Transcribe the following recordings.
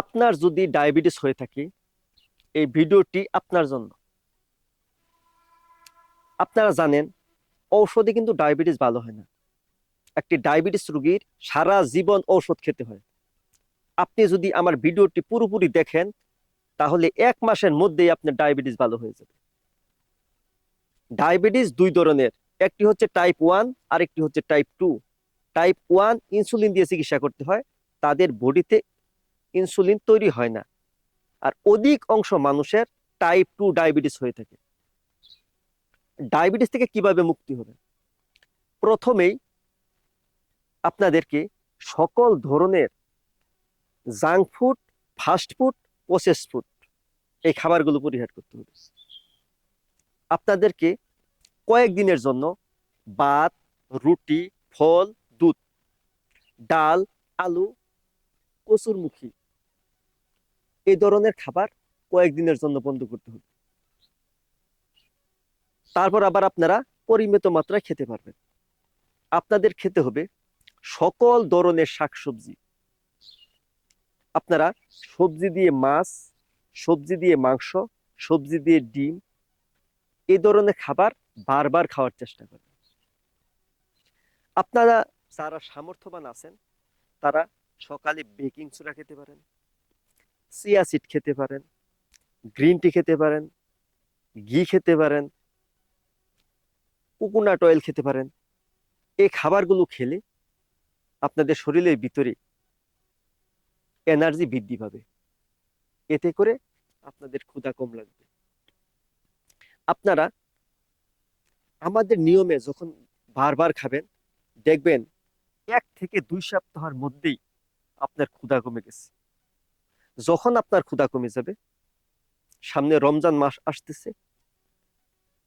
আপনার যদি ডায়াবেটিস হয়ে থাকে, এই ভিডিওটি আপনার জন্য। আপনারা জানেন, ঔষধে কিন্তু ডায়াবেটিস ভালো হয় না। একটি ডায়াবেটিস রোগীর সারা জীবন ঔষধ খেতে হয়। আপনি যদি আমার ভিডিওটি পুরোপুরি দেখেন, তাহলে এক মাসের মধ্যেই আপনার ডায়াবেটিস ভালো হয়ে যাবে। ডায়াবেটিস দুই ধরনের, একটি হচ্ছে টাইপ ওয়ান আর একটি হচ্ছে type two type one insulin দিয়ে চিকিৎসা করতে হয়, তাদের বডিতে ইনসুলিন তৈরি হয় না। আর অধিক অংশ মানুষের টাইপ টু ডায়াবেটিস হয়ে থাকে। ডায়াবেটিস থেকে কীভাবে মুক্তি হবে? প্রথমেই আপনাদেরকে সকল ধরনের junk food fast food process food এই খাবারগুলো পরিহার করতে হবে। আপনাদেরকে কয়েকদিনের জন্য ভাত, রুটি, ফল, দুধ, ডাল, আলু, কচুরমুখী এই ধরনের খাবার কয়েকদিনের জন্য বন্ধ করতে হবে। তারপর আবার আপনারা পরিমিত মাত্রায় খেতে পারবেন। আপনাদের খেতে হবে সকল ধরনের শাকসবজি। আপনারা সবজি দিয়ে মাছ, সবজি দিয়ে মাংস, সবজি দিয়ে ডিম এই ধরনের খাবার বারবার খাওয়ার চেষ্টা করবেন আপনারা যারা সামর্থ্যবান আছেন, তারা সকালে বেকিং সোডা খেতে পারেন। চিয়া সিড খেতে পারেন গ্রিন টি খেতে পারেন, ঘি খেতে পারেন কোকোনাট অয়েল খেতে পারেন। এই খাবারগুলো খেলে আপনাদের শরীরের ভিতরে এনার্জি বৃদ্ধি পাবে। এতে করে আপনাদের ক্ষুধা কম লাগবে। আপনারা আমাদের নিয়মে যখন বারবার খাবেন, দেখবেন এক থেকে দুই সপ্তাহের মধ্যেই আপনার ক্ষুধা কমে গেছে। যখন আপনার ক্ষুধা কমে যাবে, সামনে রমজান মাস আসতেছে,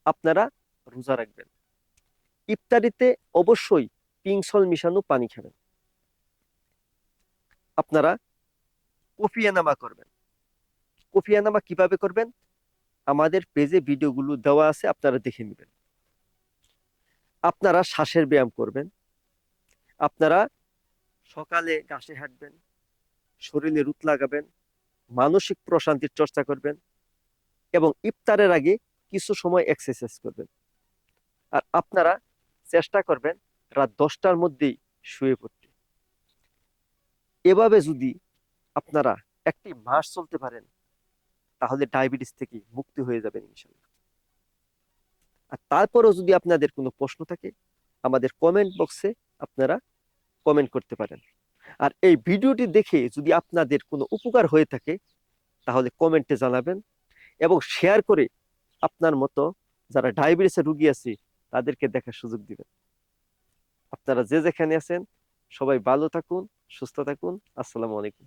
আপনারা রোজা রাখবেন। ইফতারিতে অবশ্যই পিংসল মিশানো পানি খাবেন। আপনারা কফিয়ানামা করবেন। কফিয়ানামা কীভাবে করবেন? আমাদের পেজে ভিডিওগুলো দেওয়া আছে, আপনারা দেখে নেবেন। আপনারা শ্বাসের ব্যায়াম করবেন। আপনারা সকালে ঘাসে হাঁটবেন, শরীরে রুত লাগাবেন। মানসিক প্রশান্তির চর্চা করবেন এবং ইফতারের আগে কিছু সময় এক্সারসাইজ করবেন। আর আপনারা চেষ্টা করবেন রাত দশটার মধ্যেই শুয়ে পড়তে। এভাবে যদি আপনারা একটি মাস চলতে পারেন, তাহলে ডায়াবেটিস থেকে মুক্তি হয়ে যাবেন ইনশাল্লাহ আর তারপরেও যদি আপনাদের কোনো প্রশ্ন থাকে, আমাদের কমেন্ট বক্সে আপনারা কমেন্ট করতে পারেন। আর এই ভিডিওটি দেখে যদি আপনাদের কোনো উপকার হয়ে থাকে, তাহলে কমেন্টে জানাবেন এবং শেয়ার করে আপনার মতো যারা ডায়াবেটিসের রুগী আছে, তাদেরকে দেখার সুযোগ দিবেন। আপনারা যে যেখানে আছেন, সবাই ভালো থাকুন, সুস্থ থাকুন। আসসালামু আলাইকুম।